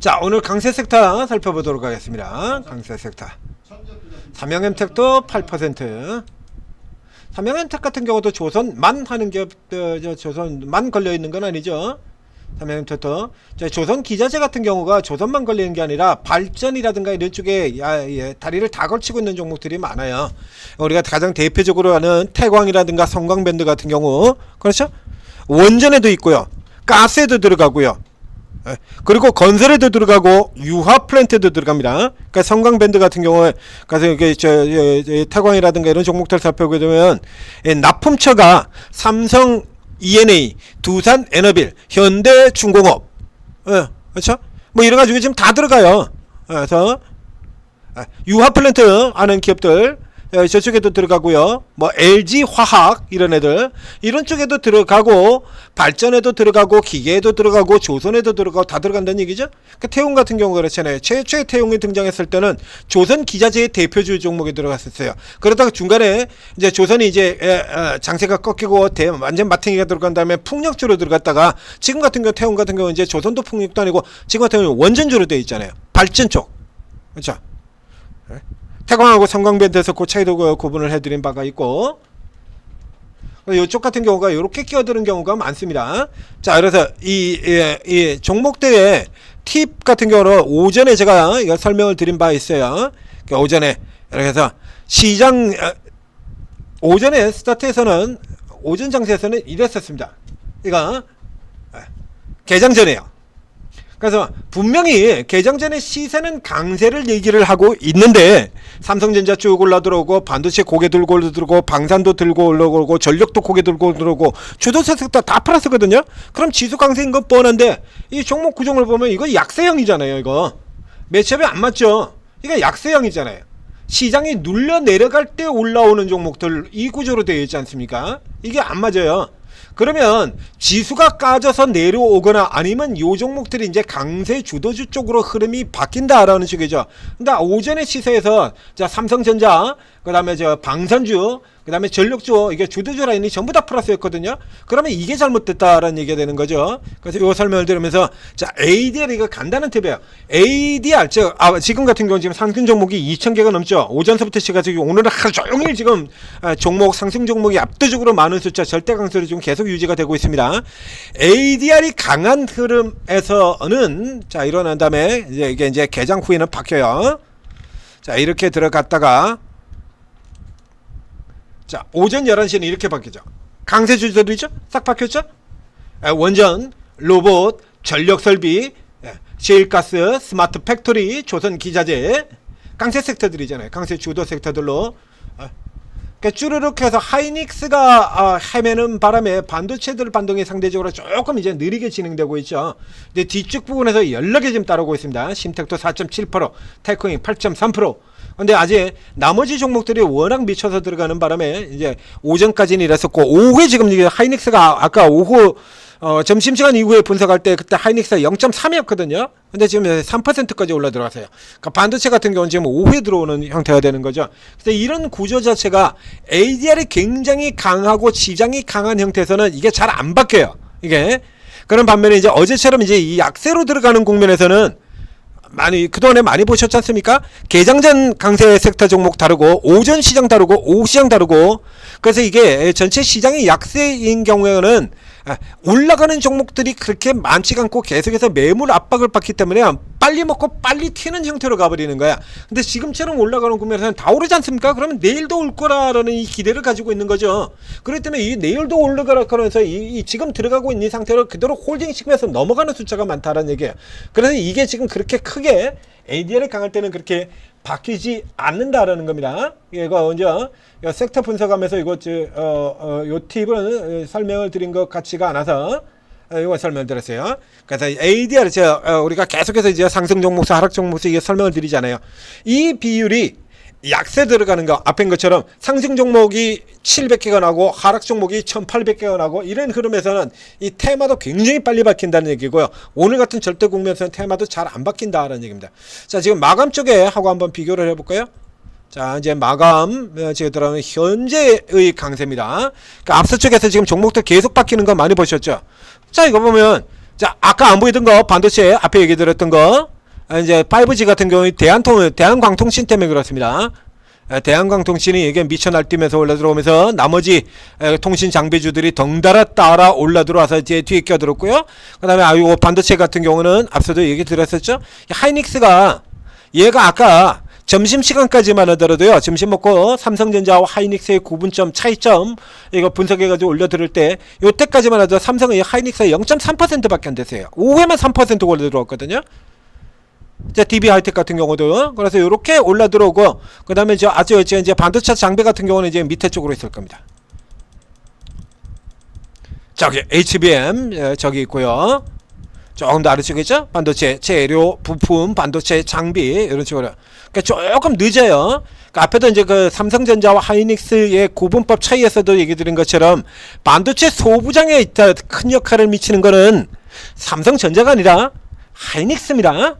자 오늘 강세 섹터 살펴보도록 하겠습니다. 강세 섹터. 삼양엠텍도 8%. 삼양엠텍 같은 경우도 조선만 하는 기업, 어, 저 조선만 걸려 있는 건 아니죠. 삼양엠텍도 저 조선 기자재 같은 경우가 조선만 걸려 있는 게 아니라 발전이라든가 이런 쪽에 야, 예, 다리를 다 걸치고 있는 종목들이 많아요. 우리가 가장 대표적으로 하는 태광이라든가 성광밴드 같은 경우 그렇죠? 원전에도 있고요. 가스에도 들어가고요. 예, 그리고 건설에도 들어가고 유화 플랜트도 들어갑니다. 그러니까 성광밴드 같은 경우에 가서 이게 저, 저, 저 태광이라든가 이런 종목들 살펴보게 되면 예, 납품처가 삼성 ENA, 두산 에너빌, 현대 중공업, 예, 그렇죠? 뭐 이런 가지고 지금 다 들어가요. 예, 그래서 아, 유화 플랜트 하는 기업들 예, 저쪽에도 들어가고요. 뭐 LG 화학 이런 애들 이런 쪽에도 들어가고 발전에도 들어가고 기계에도 들어가고 조선에도 들어가고 다 들어간다는 얘기죠. 그 태용 같은 경우 그렇잖아요. 최초의 태용이 등장했을 때는 조선 기자재의 대표주 종목에 들어갔었어요. 그러다가 중간에 이제 조선이 이제 에, 에, 장세가 꺾이고 대, 완전 마탱이가 들어간 다음에 풍력주로 들어갔다가 지금 같은 경우 태용 같은 경우 이제 조선도 풍력도 아니고 지금 같은 경우 원전주로 되어 있잖아요. 발전 쪽 그렇죠. 태광하고 성광밴드에서 그 차이도 그 구분을 해드린 바가 있고 이쪽 같은 경우가 이렇게 끼어드는 경우가 많습니다. 자, 그래서 이, 이, 이 종목대의 팁 같은 경우는 오전에 제가 설명을 드린 바 있어요. 그 오전에 이렇게 해서 시장 어, 오전에 스타트에서는 오전 장세에서는 이랬었습니다. 이거 어, 개장 전에요. 그래서 분명히 개장 전에 시세는 강세를 얘기를 하고 있는데 삼성전자 쭉 올라 들어오고 반도체 고개 들고 들어오고 방산도 들고 올라오고 전력도 고개 들고 들어오고 주도세 섹터 다 플러스거든요. 그럼 지수 강세인 건 뻔한데 이 종목 구종을 보면 이거 약세형이잖아요. 이거 매첩이 안 맞죠. 이거 약세형이잖아요. 시장이 눌려 내려갈 때 올라오는 종목들 이 구조로 되어 있지 않습니까? 이게 안 맞아요. 그러면 지수가 까져서 내려오거나 아니면 요 종목들이 이제 강세 주도주 쪽으로 흐름이 바뀐다라는 식이죠. 근데 오전에 시세에서 자 삼성전자 그 다음에 저 방산주 그 다음에 전력주 이게 주도주 라인이 전부 다 플러스였거든요. 그러면 이게 잘못됐다라는 얘기가 되는 거죠. 그래서 요 설명을 들으면서 자 ADR 이거 간단한 팁이에요. ADR 저 아, 지금 같은 경우 지금 상승 종목이 2,000개가 넘죠. 오전서부터 시가지고 오늘은 하루 종일 지금 아, 종목 상승 종목이 압도적으로 많은 숫자 절대 강세로 지금 계속 유지가 되고 있습니다. ADR이 강한 흐름에서는 자 일어난 다음에 이제 이게 이제 개장 후에는 바뀌어요. 자 이렇게 들어갔다가 자 오전 11시는 이렇게 바뀌죠. 강세 주저들이죠. 싹 바뀌었죠. 에, 원전, 로봇, 전력 설비, 예, 셰일가스, 스마트 팩토리, 조선 기자재, 강세 섹터들이잖아요. 강세 주도 섹터들로 어, 그러니까 쭈르륵 해서 하이닉스가 아, 헤매는 바람에 반도체들 반동이 상대적으로 조금 이제 느리게 진행되고 있죠. 근데 뒤쪽 부분에서 연락이 지금 따르고 있습니다. 심텍도 4.7%, 테크잉 8.3%. 근데 아직 나머지 종목들이 워낙 미쳐서 들어가는 바람에 이제 오전까지는 이랬었고 오후에 지금 이게 하이닉스가 아까 오후 어, 점심시간 이후에 분석할 때 그때 하이닉스가 0.3이었거든요. 근데 지금 3%까지 올라 들어갔어요. 그러니까 반도체 같은 경우는 지금 오후에 들어오는 형태가 되는 거죠. 그래서 이런 구조 자체가 ADR이 굉장히 강하고 시장이 강한 형태에서는 이게 잘 안 바뀌어요. 이게. 그런 반면에 이제 어제처럼 이제 이 약세로 들어가는 국면에서는 많이 그동안에 많이 보셨지 않습니까? 개장전 강세 섹터 종목 다르고 오전 시장 다르고 오후 시장 다르고 그래서 이게 전체 시장이 약세인 경우에는 아, 올라가는 종목들이 그렇게 많지가 않고 계속해서 매물 압박을 받기 때문에 빨리 먹고 빨리 튀는 형태로 가버리는 거야. 근데 지금처럼 올라가는 국면에서는 다 오르지 않습니까? 그러면 내일도 올 거라라는 이 기대를 가지고 있는 거죠. 그렇기 때문에 이 내일도 올라가라 그러면서 이, 이 지금 들어가고 있는 상태로 그대로 홀딩 시키면서 넘어가는 숫자가 많다라는 얘기예요. 그래서 이게 지금 그렇게 크게 ADR이 강할 때는 그렇게 바뀌지 않는다라는 겁니다. 이거 먼저 이 섹터 분석하면서 이거 저, 어, 어, 요 팁은 설명을 드린 것 같지가 않아서 어, 이거 설명 드렸어요. 그래서 ADR 저 어, 우리가 계속해서 이제 상승 종목수 하락 종목수 이게 설명을 드리잖아요. 이 비율이 약세 들어가는 거 앞엔 것처럼 상승 종목이 700개가 나고 하락 종목이 1800개가 나고 이런 흐름에서는 이 테마도 굉장히 빨리 바뀐다는 얘기고요. 오늘 같은 절대 국면에서는 테마도 잘 안 바뀐다라는 얘기입니다. 자, 지금 마감 쪽에 하고 한번 비교를 해 볼까요? 자, 이제 마감 어, 지금 들어가면 현재의 강세입니다. 그러니까 앞서 쪽에서 지금 종목들 계속 바뀌는 거 많이 보셨죠? 자, 이거 보면 자, 아까 안 보이던 거 반도체 앞에 얘기 드렸던 거 아, 이제 5G 같은 경우에 대한통 대한광통신 때문에 그렇습니다. 에, 대한광통신이 이게 미쳐 날뛰면서 올라 들어오면서 나머지 에, 통신 장비주들이 덩달아 따라 올라 들어와서 이제 뒤에 껴들었고요. 그 다음에 아유 반도체 같은 경우는 앞서도 얘기 드렸었죠. 이 하이닉스가 얘가 아까 점심 시간까지만 하더라도요. 점심 먹고 삼성전자와 하이닉스의 구분점 차이점 이거 분석해가지고 올려드릴 때 요때까지만 하더라도 삼성의 하이닉스가 0.3%밖에 안 됐어요. 오후에만 3% 올라 들어왔거든요. 자, DB 하이텍 같은 경우도 그래서 이렇게 올라 들어오고 그 다음에 저 아주 이제 이제 반도체 장비 같은 경우는 이제 밑에 쪽으로 있을 겁니다. 저기 HBM 예, 저기 있고요. 조금 더 아래쪽이죠? 반도체 재료 부품 반도체 장비 이런 식으로 그러니까 조금 늦어요. 그러니까 앞에도 이제 그 삼성전자와 하이닉스의 구분법 차이에서도 얘기 드린 것처럼 반도체 소부장에 있다 큰 역할을 미치는 거는 삼성전자가 아니라 하이닉스입니다.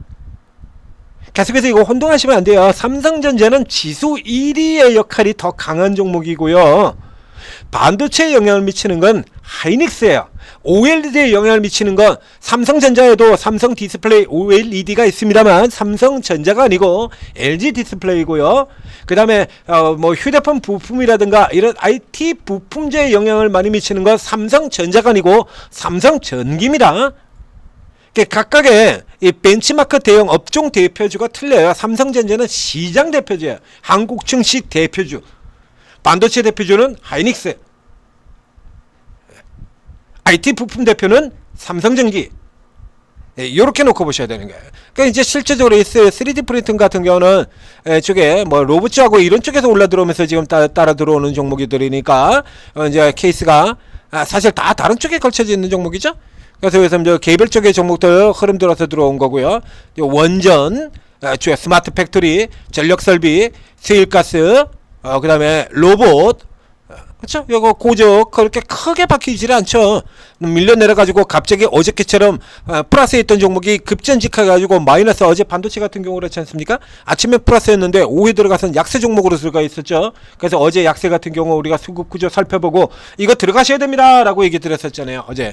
계속해서 이거 혼동하시면 안 돼요. 삼성전자는 지수 1위의 역할이 더 강한 종목이고요. 반도체에 영향을 미치는 건 하이닉스예요. OLED에 영향을 미치는 건 삼성전자에도 삼성 디스플레이 OLED가 있습니다만 삼성전자가 아니고 LG 디스플레이고요. 그 다음에 어, 뭐 휴대폰 부품이라든가 이런 IT 부품제에 영향을 많이 미치는 건 삼성전자가 아니고 삼성전기입니다. 그 각각의 이 벤치마크 대형 업종 대표주가 틀려요. 삼성전자는 시장 대표주예요. 한국 증시 대표주. 반도체 대표주는 하이닉스. IT 부품 대표는 삼성전기. 이렇게 놓고 보셔야 되는 거예요. 그러니까 이제 실제적으로 이 3D 프린팅 같은 경우는 에, 쪽에 뭐 로봇하고 이런 쪽에서 올라 들어오면서 지금 따, 따라 들어오는 종목이 들이니까 어, 이제 케이스가 아, 사실 다 다른 쪽에 걸쳐져 있는 종목이죠. 그래서 여기서 이제 개별 쪽의 종목들 흐름 들어서 들어온 거고요. 원전, 아, 주요 스마트 팩토리, 전력 설비, 세일가스, 어, 그다음에 로봇, 그렇죠? 이거 고적 그렇게 크게 바뀌질 않죠. 밀려 내려가지고 갑자기 어저께처럼 어, 플러스에 있던 종목이 급전직해가지고 마이너스 어제 반도체 같은 경우 그렇지 않습니까? 아침에 플러스였는데 오후에 들어가서는 약세 종목으로 들어가 있었죠. 그래서 어제 약세 같은 경우 우리가 수급 구조 살펴보고 이거 들어가셔야 됩니다라고 얘기 드렸었잖아요. 어제 야,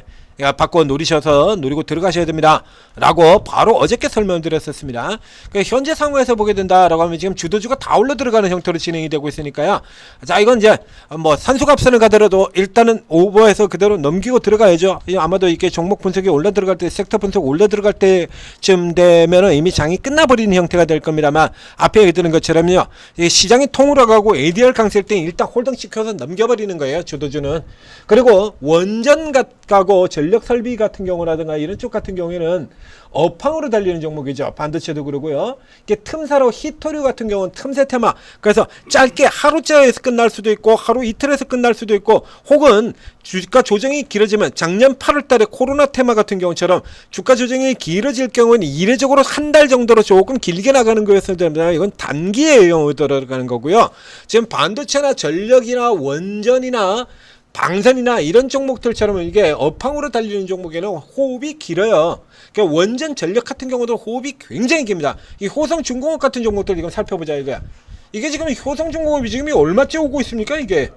바꿔 노리셔서 노리고 들어가셔야 됩니다. 라고 바로 어저께 설명드렸었습니다. 그 현재 상황에서 보게 된다라고 하면 지금 주도주가 다 올라 들어가는 형태로 진행이 되고 있으니까요. 자, 이건 이제 뭐 산소갑선을 가더라도 일단은 오버해서 그대로 넘기고 들어가야죠. 이 아마도 이게 종목 분석이 올라 들어갈 때, 섹터 분석 올라 들어갈 때쯤 되면은 이미 장이 끝나버리는 형태가 될 겁니다만 앞에 얘기 드는 것처럼요. 이 시장이 통으로 가고 ADR 강세일 때 일단 홀딩 시켜서 넘겨버리는 거예요. 주도주는. 그리고 원전 가- 가고 전력 설비 같은 경우라든가 이런 쪽 같은 경우에는 업황으로 달리는 종목이죠. 반도체도 그러고요. 이게 틈사로 히토류 같은 경우는 틈새 테마. 그래서 짧게 하루째에서 끝날 수도 있고 하루 이틀에서 끝날 수도 있고 혹은 주가 조정이 길어지면 작년 8월 달에 코로나 테마 같은 경우처럼 주가 조정이 길어질 경우는 이례적으로 한 달 정도로 조금 길게 나가는 거였어야 됩니다. 이건 단기에 영향을 들어가는 거고요. 지금 반도체나 전력이나 원전이나 방산이나 이런 종목들처럼 이게 업황으로 달리는 종목에는 호흡이 길어요. 그러니까 원전 전력 같은 경우도 호흡이 굉장히 깁니다. 이 호성 중공업 같은 종목들 이건 살펴보자 이거야. 이게 지금 호성 중공업이 지금 얼마째 오고 있습니까 이게?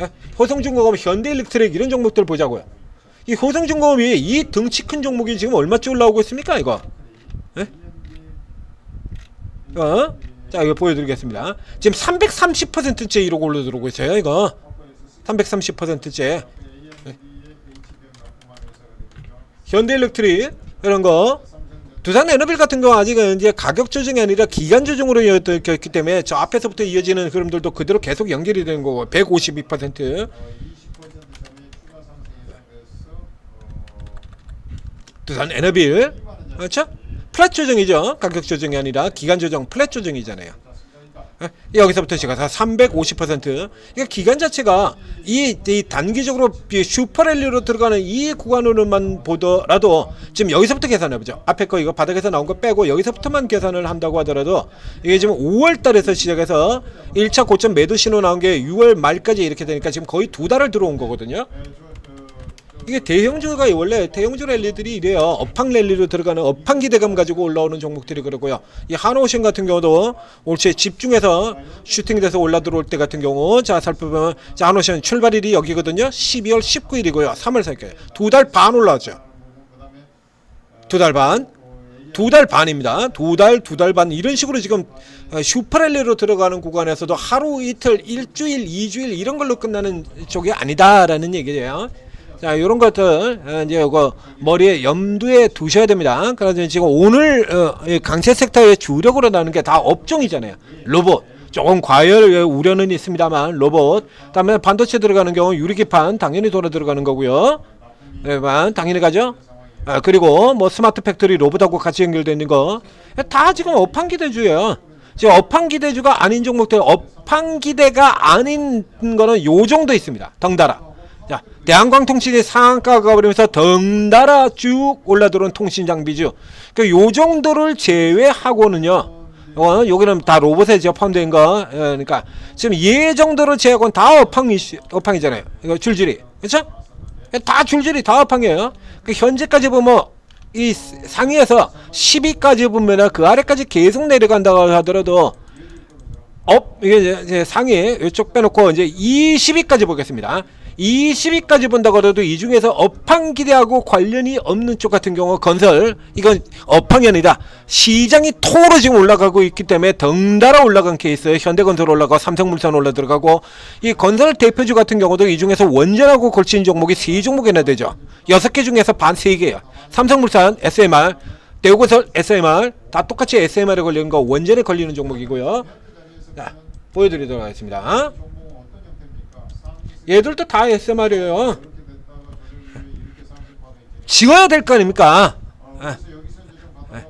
예? 호성 중공업, 현대일렉트릭 이런 종목들 보자고요. 이 호성 중공업이 이 등치 큰 종목이 지금 얼마째 올라오고 있습니까 이거? 예? 어? 자 이거 보여드리겠습니다. 지금 330%째 이러고 올라 들어오고 있어요 이거. 330%째. 현대일렉트릭 이런 거. 두산 에너빌 같은 거 아직은 이제 가격 조정이 아니라 기간 조정으로 이어졌기 때문에 저 앞에서부터 이어지는 흐름들도 그대로 계속 연결이 되는 거고 152% 두산 에너빌. 그렇죠? 플랫 조정이죠. 가격 조정이 아니라 기간 조정 플랫 조정이잖아요. 예, 여기서부터 제가 다350% 그러니까 기간 자체가 이, 이 단기적으로 이 슈퍼랠리로 들어가는 이 구간으로만 보더라도 지금 여기서부터 계산해 보죠. 앞에 거 이거 바닥에서 나온 거 빼고 여기서부터만 계산을 한다고 하더라도 이게 지금 5월 달에서 시작해서 1차 고점 매도 신호 나온 게 6월 말까지 이렇게 되니까 지금 거의 두 달을 들어온 거거든요. 이게 대형주가 원래 대형주 랠리들이 이래요. 업황 랠리로 들어가는 업황 기대감 가지고 올라오는 종목들이 그러고요. 이 한오션 같은 경우도 올체 집중해서 슈팅돼서 올라 들어올 때 같은 경우 자 살펴보면 자 한오션 출발일이 여기거든요. 12월 19일이고요. 3월 4일 두달 반 올라왔죠. 두 달 반. 두 달 반입니다. 두 달, 두 달 반 이런 식으로 지금 어, 슈퍼랠리로 들어가는 구간에서도 하루 이틀, 일주일, 이주일 이런 걸로 끝나는 쪽이 아니다라는 얘기예요. 자, 이런 것들 어, 이제 이거 머리에 염두에 두셔야 됩니다. 그래서 지금 오늘 어, 이 강세 섹터의 주력으로 나오는 게 다 업종이잖아요. 로봇. 조금 과열 우려는 있습니다만 로봇. 그다음에 반도체 들어가는 경우 유리기판 당연히 돌아 들어가는 거고요. 네만 당연히 가죠. 아, 그리고 뭐 스마트 팩토리 로봇하고 같이 연결되어 있는 거 다 지금 업황 기대주예요. 지금 업황 기대주가 아닌 종목들 업황 기대가 아닌 거는 요 정도 있습니다. 덩달아. 자, 대한광 통신이 상한가가 가버리면서 덩달아 쭉 올라들어온 통신 장비주. 그요 정도를 제외하고는요. 어, 여기는 다 로봇에 포함된 거. 어, 그러니까 지금 얘 정도로 제외하고는 다 업황 이슈, 업황이잖아요. 이거 줄줄이. 그렇죠? 다 줄줄이 다 업황이에요. 그 현재까지 보면 이 상위에서 10위까지 보면 그 아래까지 계속 내려간다고 하더라도 업 이게 이제 상위 이쪽 빼놓고 이제 20위까지 보겠습니다. 20위까지 본다고 해도 이 중에서 업황 기대하고 관련이 없는 쪽 같은 경우 건설 이건 업황이 아니다. 시장이 통으로 지금 올라가고 있기 때문에 덩달아 올라간 케이스 현대건설 올라가고 삼성물산 올라 들어가고 이 건설 대표주 같은 경우도 이 중에서 원전하고 걸친 종목이 세 종목이나 되죠. 여섯 개 중에서 반 세 개예요. 삼성물산 SMR 대우건설 SMR 다 똑같이 SMR에 걸리는 거 원전에 걸리는 종목이고요. 자 보여드리도록 하겠습니다. 얘들도 다 SMR이에요. 지워야 될 거 아닙니까? 예. 예.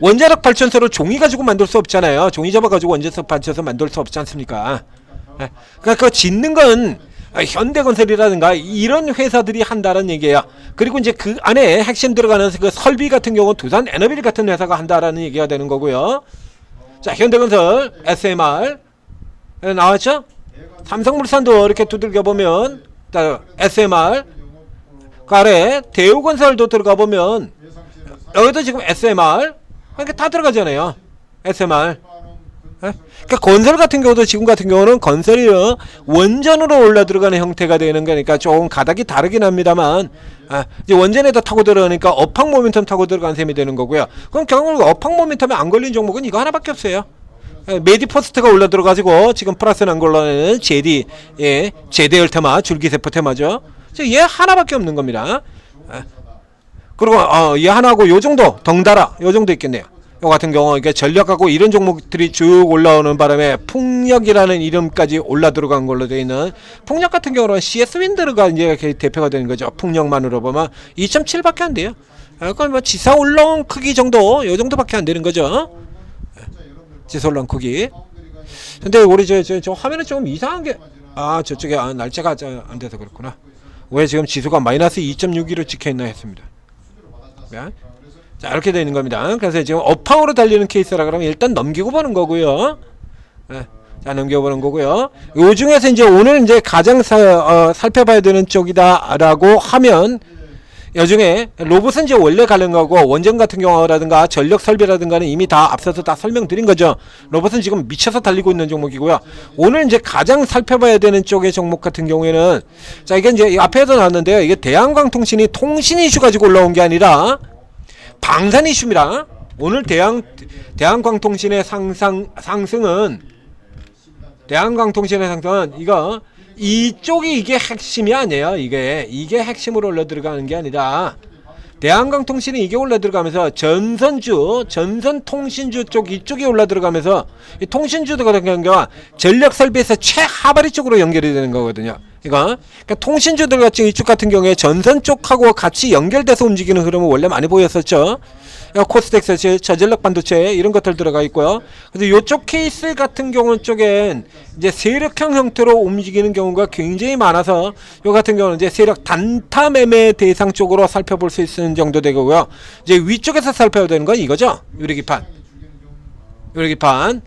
원자력 발전소를 종이 가지고 만들 수 없잖아요. 종이 접어 가지고 원자력 발전소 만들 수 없지 않습니까? 예. 그러니까 짓는 건 현대건설이라든가 이런 회사들이 한다는 얘기예요. 그리고 이제 그 안에 핵심 들어가는 그 설비 같은 경우 두산 에너빌 같은 회사가 한다라는 얘기가 되는 거고요. 자, 현대건설 SMR 예, 나왔죠? 삼성물산도 이렇게 두들겨 보면 SMR 그 아래 대우건설도 들어가 보면 여기도 지금 SMR 이렇게 다 들어가잖아요. SMR. 예? 그러니까 건설 같은 경우도 지금 같은 경우는 건설이 원전으로 올라 들어가는 형태가 되는 거니까 조금 가닥이 다르긴 합니다만 아, 이제 원전에다 타고 들어가니까 업황 모멘텀 타고 들어간 셈이 되는 거고요. 그럼 결국 업황 모멘텀에 안 걸린 종목은 이거 하나밖에 없어요. 예, 메디포스트가 올라 들어가지고 지금 플러스 난 걸로는 제디 예 제데얼테마 줄기세포 테마죠. 얘 하나밖에 없는 겁니다. 예. 그리고 어, 얘 하나고 요 정도 덩달아 요 정도 있겠네요. 요 같은 경우 이게 전력하고 이런 종목들이 쭉 올라오는 바람에 풍력이라는 이름까지 올라 들어간 걸로 되어 있는 풍력 같은 경우는 CS 윈드가 이제 이렇게 대표가 되는 거죠. 풍력만으로 보면 2.7밖에 안 돼요. 아, 그건 뭐 지사 올라온 크기 정도 요 정도밖에 안 되는 거죠. 올라온 크기. 근데 우리 저, 저, 저 화면에 좀 이상한 게 아 저쪽에 아, 날짜가 저- 안 돼서 그렇구나. 왜 지금 지수가 마이너스 2.6으로 찍혀 있나 했습니다. 네. 자 이렇게 되는 겁니다. 그래서 지금 업황으로 달리는 케이스라 그러면 일단 넘기고 보는 거고요. 네. 자 넘겨보는 거고요. 요 중에서 이제 오늘 이제 가장 사, 어, 살펴봐야 되는 쪽이다라고 하면 요 중에 로봇은 이제 원래 가는 거고 원전 같은 경우라든가 전력 설비라든가는 이미 다 앞서서 다 설명드린 거죠. 로봇은 지금 미쳐서 달리고 있는 종목이고요. 오늘 이제 가장 살펴봐야 되는 쪽의 종목 같은 경우에는 자 이게 이제 이 앞에도 나왔는데요. 이게 대한광통신이 통신 이슈 가지고 올라온 게 아니라 방산 이슈입니다. 오늘 대한 대한광통신의 상상 상승은 대한광통신의 상승은 이거 이쪽이 이게 핵심이 아니에요. 이게 이게 핵심으로 올라 들어가는 게 아니라 대한광통신이 이게 올라 들어가면서 전선주, 전선통신주 쪽 이쪽이 올라 들어가면서 이 통신주도 같은 경우가 전력 설비에서 최하바리 쪽으로 연결이 되는 거거든요. 이거 그러니까 통신주들 같은 이쪽 같은 경우에 전선 쪽하고 같이 연결돼서 움직이는 흐름은 원래 많이 보였었죠. 야, 코스텍스, 저전력 반도체 이런 것들 들어가 있고요. 근데 이쪽 케이스 같은 경우 쪽엔 이제 세력형 형태로 움직이는 경우가 굉장히 많아서 요 같은 경우는 이제 세력 단타 매매 대상 쪽으로 살펴볼 수 있는 정도 되고요. 이제 위쪽에서 살펴야 되는 건 이거죠. 유리기판. 유리기판.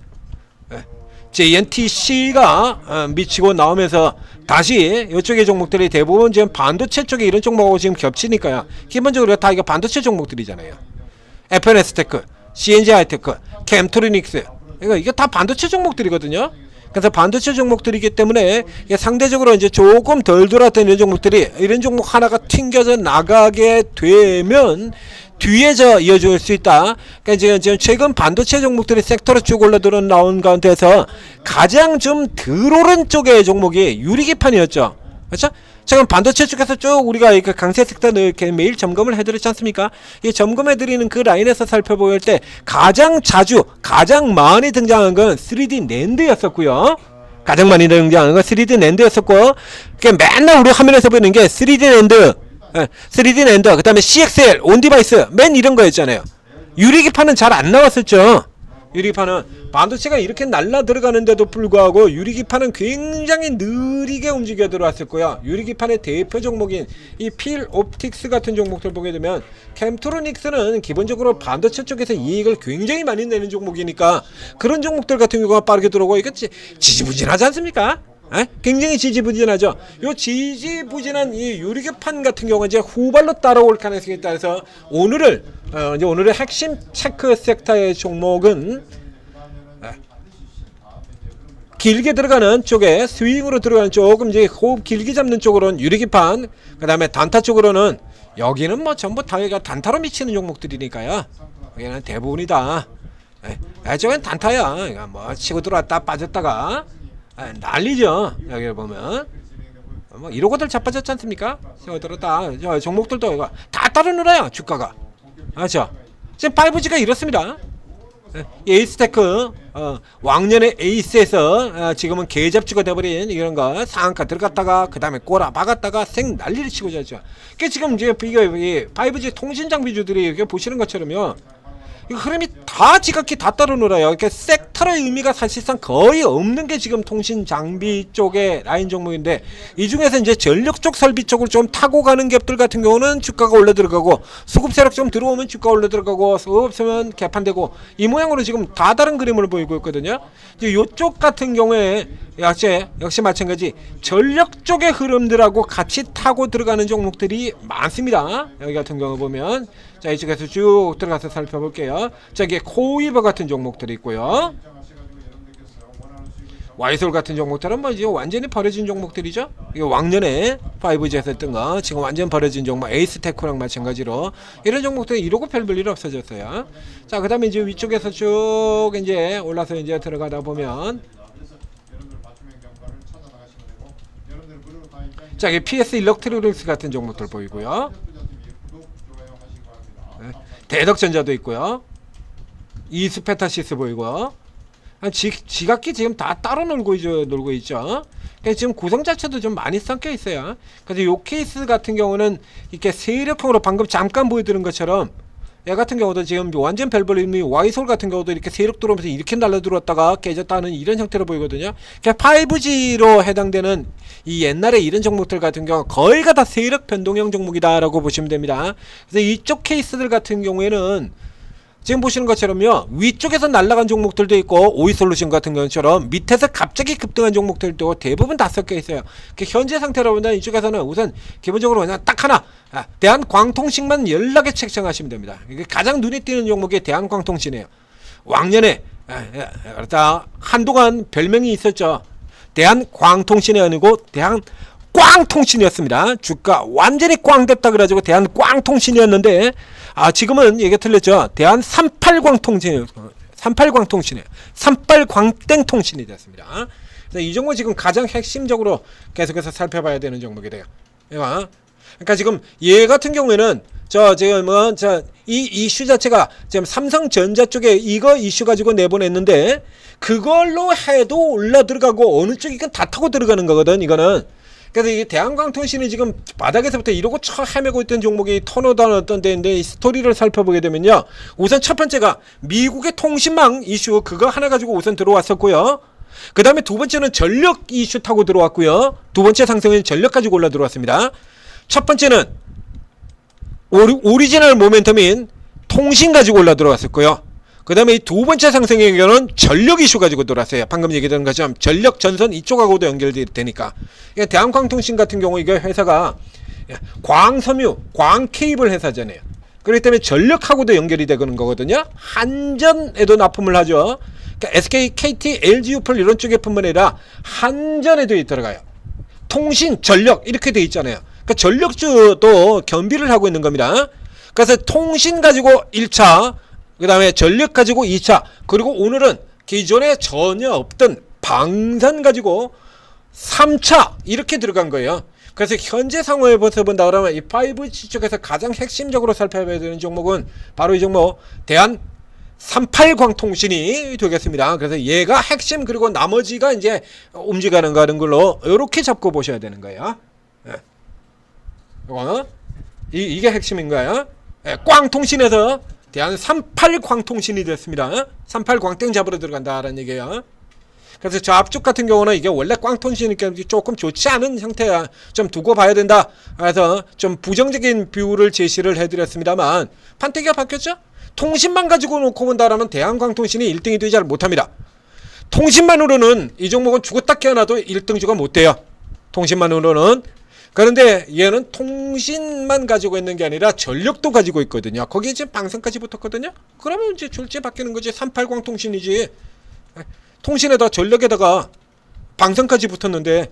JNTC가 어, 미치고 나오면서 다시 이쪽의 종목들이 대부분 지금 반도체 쪽에 이런 종목하고 지금 겹치니까요. 기본적으로 다 이거 반도체 종목들이잖아요. FNS테크, CNG 하이테크, 캠트로닉스 이거 이게 다 반도체 종목들이거든요. 그래서 반도체 종목들이기 때문에 상대적으로 이제 조금 덜 이런 종목들이 이런 종목 하나가 튕겨져 나가게 되면 뒤에 저 이어줄 수 있다. 그러니까 지금, 지금 최근 반도체 종목들이 섹터로 쭉 올라들어 나온 가운데서 가장 좀 덜 오른 쪽의 종목이 유리기판이었죠. 그렇죠? 지금 반도체 쪽에서 쭉 우리가 그 강세 섹터 늘 이렇게 매일 점검을 해드렸지 않습니까? 이 점검해드리는 그 라인에서 살펴볼 때 가장 자주 가장 많이 등장한 건 3D 낸드였었고요. 가장 많이 등장하는 건 3D 낸드였었고, 그 맨날 우리 화면에서 보이는 게 3D 낸드, 예, 3D 낸드, 그 다음에 CXL, 온디바이스, 맨 이런 거였잖아요. 유리기판은 잘 안 나왔었죠. 유리기판은 반도체가 이렇게 날라 들어가는데도 불구하고 유리기판은 굉장히 느리게 움직여 들어왔을 거야. 유리기판의 대표 종목인 이 필 옵틱스 같은 종목들 보게 되면 캠트로닉스는 기본적으로 반도체 쪽에서 이익을 굉장히 많이 내는 종목이니까 그런 종목들 같은 경우가 빠르게 들어오고 이거 지- 지지부진하지 않습니까? 에? 굉장히 지지부진하죠. 요 지지부진한 이 유리기판 같은 경우는 이제 후발로 따라올 가능성이 있다 해서 오늘을 어, 이제 오늘의 핵심 체크 섹터의 종목은 에, 길게 들어가는 쪽에 스윙으로 들어가는 조금 이제 호흡 길게 잡는 쪽으로는 유리기판 그다음에 단타 쪽으로는 여기는 뭐 전부 다 단타로 미치는 종목들이니까요. 여기는 대부분이다. 저건 단타야. 그러니까 뭐 치고 들어왔다 빠졌다가 에, 난리죠. 여기 보면 뭐 이러고들 자빠졌지 않습니까? 치고 들었다. 저 종목들도 이거 다 놀아요. 주가가. 아죠. 지금 5G가 이렇습니다. 예, 에이스테크 어, 왕년의 에이스에서 어, 지금은 개잡주가 돼버린 이런 거 상한가 들어갔다가 그 다음에 꼬라 박았다가 생 난리를 치고 자죠. 그 지금 이제 이 5G 통신 장비주들이 이렇게 보시는 것처럼요. 이 흐름이 다 지각기 다 따로 놀아요. 이렇게 섹터의 의미가 사실상 거의 없는 게 지금 통신 장비 쪽의 라인 종목인데 이 중에서 이제 전력 쪽 설비 쪽을 좀 타고 가는 갭들 같은 경우는 주가가 올라 들어가고 수급 세력 좀 들어오면 주가 올라 들어가고 없으면 개판되고 이 모양으로 지금 다 다른 그림을 보이고 있거든요. 이제 요쪽 같은 경우에 역시 역시 마찬가지 전력 쪽의 흐름들하고 같이 타고 들어가는 종목들이 많습니다. 여기 같은 경우 보면 자 이쪽에서 쭉 들어가서 살펴볼게요. 자 이게 코이버 같은 종목들이 있고요. 와이솔 같은 종목들은 뭐 이제 완전히 버려진 종목들이죠. 이게 왕년에 5G에서 했던 거 지금 완전 버려진 종목 에이스테크랑 마찬가지로 이런 종목들은 이러고 별볼 일 없어졌어요. 자 그다음에 이제 위쪽에서 쭉 이제 올라서 이제 들어가다 보면 자 이게 PS 일렉트로닉스 같은 종목들 보이고요. 네, 대덕전자도 있고요. 이스페타시스 보이고 아, 지, 지각기 지금 다 따로 놀고 있죠, 놀고 있죠. 그러니까 지금 구성 자체도 좀 많이 섞여 있어요. 그래서 요 케이스 같은 경우는 이렇게 세력형으로 방금 잠깐 보여드린 것처럼 얘 같은 경우도 지금 완전 별볼임이 와이솔 같은 경우도 이렇게 세력 들어오면서 이렇게 날라 들어왔다가 깨졌다는 이런 형태로 보이거든요. 그러니까 5G로 해당되는 이 옛날에 이런 종목들 같은 경우 거의가 다 세력 변동형 종목이다라고 보시면 됩니다. 그래서 이쪽 케이스들 같은 경우에는 지금 보시는 것처럼요 위쪽에서 날아간 종목들도 있고 오이솔루션 같은 것처럼 밑에서 갑자기 급등한 종목들도 대부분 다 섞여 있어요. 그 현재 상태로 보면 이쪽에서는 우선 기본적으로 그냥 딱 하나 아, 대한광통신만 연락에 책정하시면 됩니다. 이게 가장 눈에 띄는 종목이 대한광통신이에요. 왕년에 아, 아, 그렇다 한동안 별명이 있었죠. 대한광통신이 아니고 대한 꽝통신이었습니다. 주가 완전히 꽝 됐다 그래가지고 대한 꽝통신이었는데 아 지금은 얘기 틀렸죠. 대한 38광통신 38광통신이에요. 38광땡통신이 됐습니다. 이 종목 지금 가장 핵심적으로 계속해서 살펴봐야 되는 종목이 돼요. 얘가 그러니까 지금 얘 같은 경우에는 저 지금 뭐저이 이슈 자체가 지금 삼성전자 쪽에 이거 이슈 가지고 내보냈는데 그걸로 해도 올라 들어가고 어느 쪽이건 다 타고 들어가는 거거든 이거는 그래서 이게 대한광통신이 지금 바닥에서부터 이러고 쳐 헤매고 있던 종목이 턴오다운 어떤 데인데 이 스토리를 살펴보게 되면요. 우선 첫 번째가 미국의 통신망 이슈. 그거 하나 가지고 우선 들어왔었고요. 그 다음에 두 번째는 전력 이슈 타고 들어왔고요. 두 번째 상승은 전력 가지고 올라 들어왔습니다. 첫 번째는 오리, 오리지널 모멘텀인 통신 가지고 올라 들어왔었고요. 그 다음에 이두 번째 상승의 경우는 전력 이슈 가지고 들어왔어요. 방금 얘기했던 것처럼 전력 전선 이쪽하고도 연결되니까. 그러니까 대한광통신 같은 경우 이게 회사가 광섬유, 광케이블 회사잖아요. 그렇기 때문에 전력하고도 연결이 되는 거거든요. 한전에도 납품을 하죠. 그러니까 SK, KT, LG U 플 이런 쪽에 뿐만 아니라 한전에도 들어가요. 통신, 전력 이렇게 돼 있잖아요. 그러니까 전력주도 겸비를 하고 있는 겁니다. 그래서 통신 가지고 1차, 그 다음에 전력 가지고 2차, 그리고 오늘은 기존에 전혀 없던 방산 가지고 3차 이렇게 들어간 거예요. 그래서 현재 상황을 벌써 본다 그러면 이 5G 쪽에서 가장 핵심적으로 살펴봐야 되는 종목은 바로 이 종목 대한 38광통신이 되겠습니다. 그래서 얘가 핵심 그리고 나머지가 이제 움직이는 거는 걸로 이렇게 잡고 보셔야 되는 거예요. 예. 이거 이, 이게 핵심인 거예요. 예, 꽝통신에서 대한 38광통신이 됐습니다. 38광땡 잡으러 들어간다라는 얘기예요. 그래서 저 앞쪽 같은 경우는 이게 원래 꽝통신이니까 조금 좋지 않은 형태야. 좀 두고 봐야 된다. 그래서 좀 부정적인 뷰를 제시를 해드렸습니다만 판때기가 바뀌었죠? 통신만 가지고 놓고 본다라면 대한광통신이 1등이 되지 잘 못합니다. 통신만으로는 이 종목은 죽었다 깨어나도 1등주가 못 돼요. 통신만으로는. 그런데 얘는 통신만 가지고 있는 게 아니라 전력도 가지고 있거든요. 거기에 지금 방산까지 붙었거든요. 그러면 이제 졸지 바뀌는 거지. 380 통신이지. 통신에다 전력에다가 방산까지 붙었는데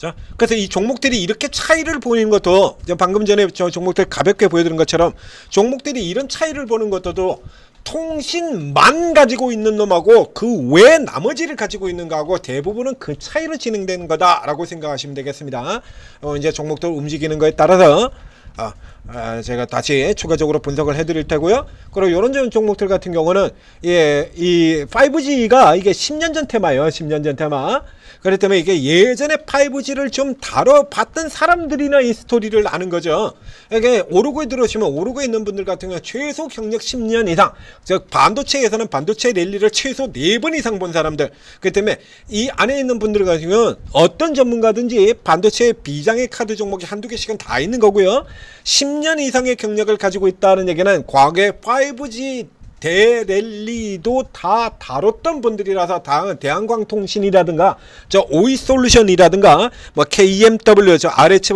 자, 그래서 이 종목들이 이렇게 차이를 보이는 것도 방금 전에 저 종목들 가볍게 보여드린 것처럼 종목들이 이런 차이를 보는 것도 통신만 가지고 있는 놈하고 그 외 나머지를 가지고 있는 거하고 대부분은 그 차이로 진행되는 거다라고 생각하시면 되겠습니다. 어, 이제 종목들 움직이는 거에 따라서 아, 아, 제가 다시 추가적으로 분석을 해드릴 테고요. 그리고 이런 종목들 같은 경우는 예, 이 5G가 이게 10년 전 테마예요. 10년 전 테마. 그렇기 때문에 이게 예전에 5G를 좀 다뤄봤던 사람들이나 이 스토리를 아는 거죠. 이게 오르고에 들어오시면 오르고에 있는 분들 같은 경우는 최소 경력 10년 이상, 즉 반도체에서는 반도체 랠리를 최소 4번 이상 본 사람들. 그렇기 때문에 이 안에 있는 분들 같은 경우는 어떤 전문가든지 반도체 비장의 카드 종목이 한두 개씩은 다 있는 거고요. 10년 이상의 경력을 가지고 있다는 얘기는 과거에 5G 대랠리도 다 다뤘던 분들이라서 다 대한광통신이라든가 저 오이솔루션이라든가 뭐 KMW 저 RH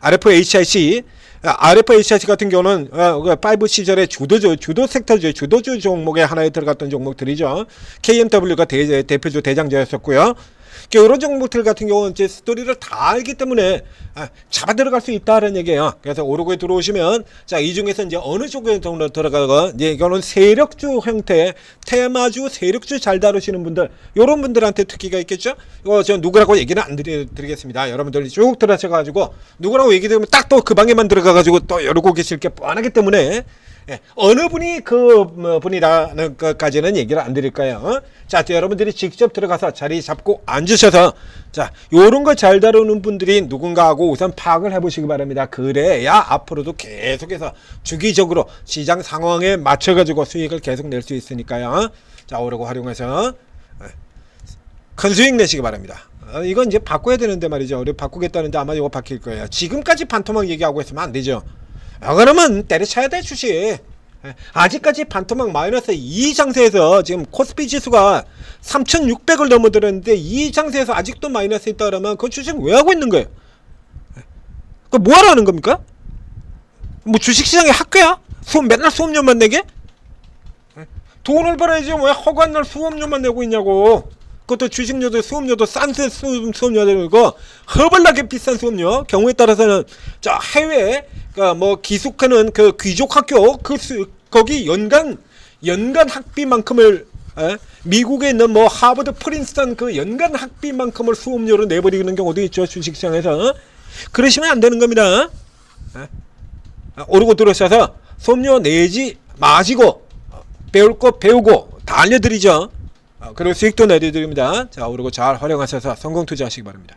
RFHIC RFHIC 같은 경우는 어, 5 시절에 주도주 주도 섹터죠. 주도주 종목에 하나에 들어갔던 종목들이죠. KMW가 대, 대표주 대장주였었고요 이런 종목들 같은 경우는 이제 스토리를 다 알기 때문에 아, 잡아 들어갈 수 있다는 얘기예요. 그래서 오르고에 들어오시면 자 이 중에서 이제 어느 쪽에 정도 들어가고 이제 이거는 세력주 형태, 테마주, 세력주 잘 다루시는 분들, 이런 분들한테 특기가 있겠죠. 이거 저 누구라고 얘기는 안 드리, 드리겠습니다. 여러분들이 쭉 들어가셔가지고 누구라고 얘기 들으면 딱 또 그 방에만 들어가가지고 또 이러고 계실 게 뻔하기 때문에 예, 어느 분이 그 뭐, 분이라는 것까지는 얘기를 안 드릴 거예요. 어? 자, 또 여러분들이 직접 들어가서 자리 잡고 앉으셔서 자, 요런 거 잘 다루는 분들이 누군가 하고 우선 파악을 해보시기 바랍니다. 그래야 앞으로도 계속해서 주기적으로 시장 상황에 맞춰가지고 수익을 계속 낼 수 있으니까요. 자, 오르고 활용해서 예, 큰 수익 내시기 바랍니다. 어, 이건 이제 바꿔야 되는데 말이죠. 우리 바꾸겠다는데 아마 이거 바뀔 거예요. 지금까지 반토막 얘기하고 있으면 안 되죠. 아, 그러면 때려쳐야 돼 주식. 예. 아직까지 반토막 마이너스 이 장세에서 지금 코스피 지수가 3600을 넘어들었는데 이 장세에서 아직도 마이너스 있다 그러면 그 주식 왜 하고 있는 거예요? 그 뭐하러 하는 겁니까? 뭐 주식시장의 학교야? 수업 맨날 수업료만 내게? 돈을 벌어야지 왜 허구한 날 수업료만 내고 있냐고 그것도 주식료도 수업료도 싼 수- 수업료도 되고 허벌나게 비싼 수업료. 경우에 따라서는 자 해외 그뭐 기숙하는 그 귀족 학교 그 수, 거기 연간 연간 학비만큼을 에? 미국에 있는 뭐 하버드 프린스턴 그 연간 학비만큼을 수업료로 내버리는 경우도 있죠 주식시장에서. 그러시면 안 되는 겁니다. 에? 아, 오르고 들어오셔서 수업료 내지 마시고 어, 배울 거 배우고 다 알려드리죠. 어, 그리고 수익도 내드립니다. 자 오르고 잘 활용하셔서 성공 투자하시기 바랍니다